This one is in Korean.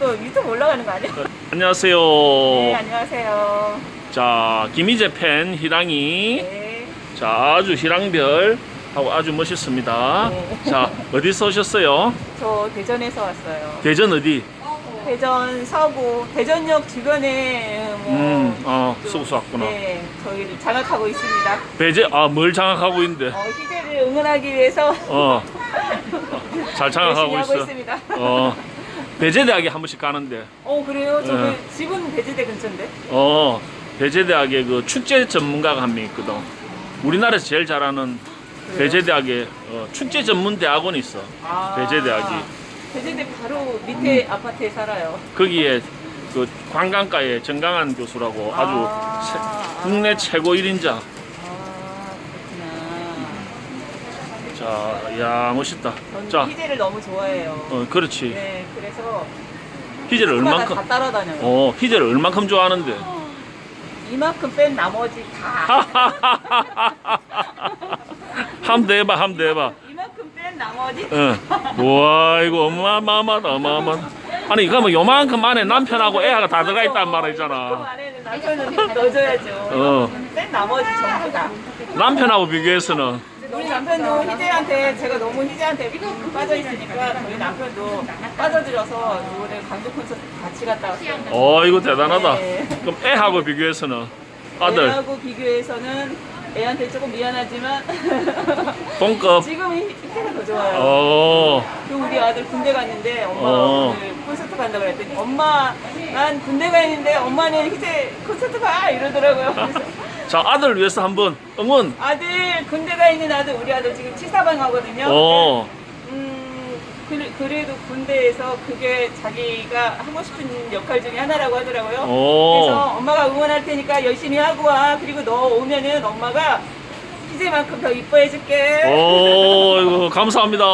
또 유튜브 올라가는 거 아니야? 안녕하세요. 네, 안녕하세요. 자, 김희재 팬 희랑이. 네. 자, 아주 희랑별 하고 아주 멋있습니다. 네. 자, 어디서 오셨어요? 저 대전에서 왔어요. 대전 어디? 대전 서구, 대전역 주변에 뭐 음, 어, 좀, 쑥수 왔구나. 네, 저희를 장악하고 있습니다. 배제, 아, 뭘 장악하고 있는데? 어, 희재를 응원하기 위해서 어, 잘 장악하고 하고 있어. 있습니다. 어, 배제대학에 한 번씩 가는데. 어, 그래요? 저 네. 그 집은 배지대 근처인데? 어, 배제대학에 그 축제 전문가가 한 명 있거든. 우리나라에서 제일 잘하는 배제대학에 어, 축제 전문 대학원이 있어. 아, 배제대학이. 배지대 바로 밑에 음. 아파트에 살아요. 거기에 그 관광과의 정강한 교수라고 아주 아, 세- 아. 국내 최고 1인자. 아, 그렇구나. 자, 야 멋있다. 저는 자, 희재를 너무 좋아해요. 어, 그렇지. 네, 그래서 희재를 얼만큼, 다 따라다녀요. 어, 희재를 얼만큼 좋아하는데. 이만큼 뺀 나머지 다 함더 해봐, 함더 해봐. 이만큼 뺀 나머지 응. 와, 이거 어마어마하다, 어마어마하다. 아니, 그러면 요만큼 안에 남편하고 애가 다 들어가 있단 그 말이잖아. 안에는 남편은 넣어줘야죠. 어. 뺀 나머지 전부 다. 남편하고 비교해서는. 우리 남편도 희재한테 제가 너무 희재한테 빠져 있으니까 저희 남편도 빠져들어서 이번에 강조 콘서트 같이 갔다 왔어요. 어, 이거 대단하다. 네. 그럼 애하고 비교해서는 아들, 애하고 비교해서는 애한테 조금 미안하지만 동급. 지금 희재가 더 좋아요. 어, 그 우리 아들 군대 갔는데 엄마 어. 오늘 콘서트 간다고 그랬더니 엄마 난 군대 가 있는데 엄마는 희재 콘서트 가 이러더라고요. 그래서 자, 아들을 위해서 한번 응원. 아들 군대 가 있는 아들 우리 아들 지금 치사방 하거든요. 어, 음 그, 그래도 군대에서 그게 자기가 하고 싶은 역할 중에 하나라고 하더라고요. 어. 그래서 엄마가 응원할 테니까 열심히 하고 와. 그리고 너 오면은 엄마가 희재만큼 더 이뻐해 줄게. 어, 이거 감사합니다.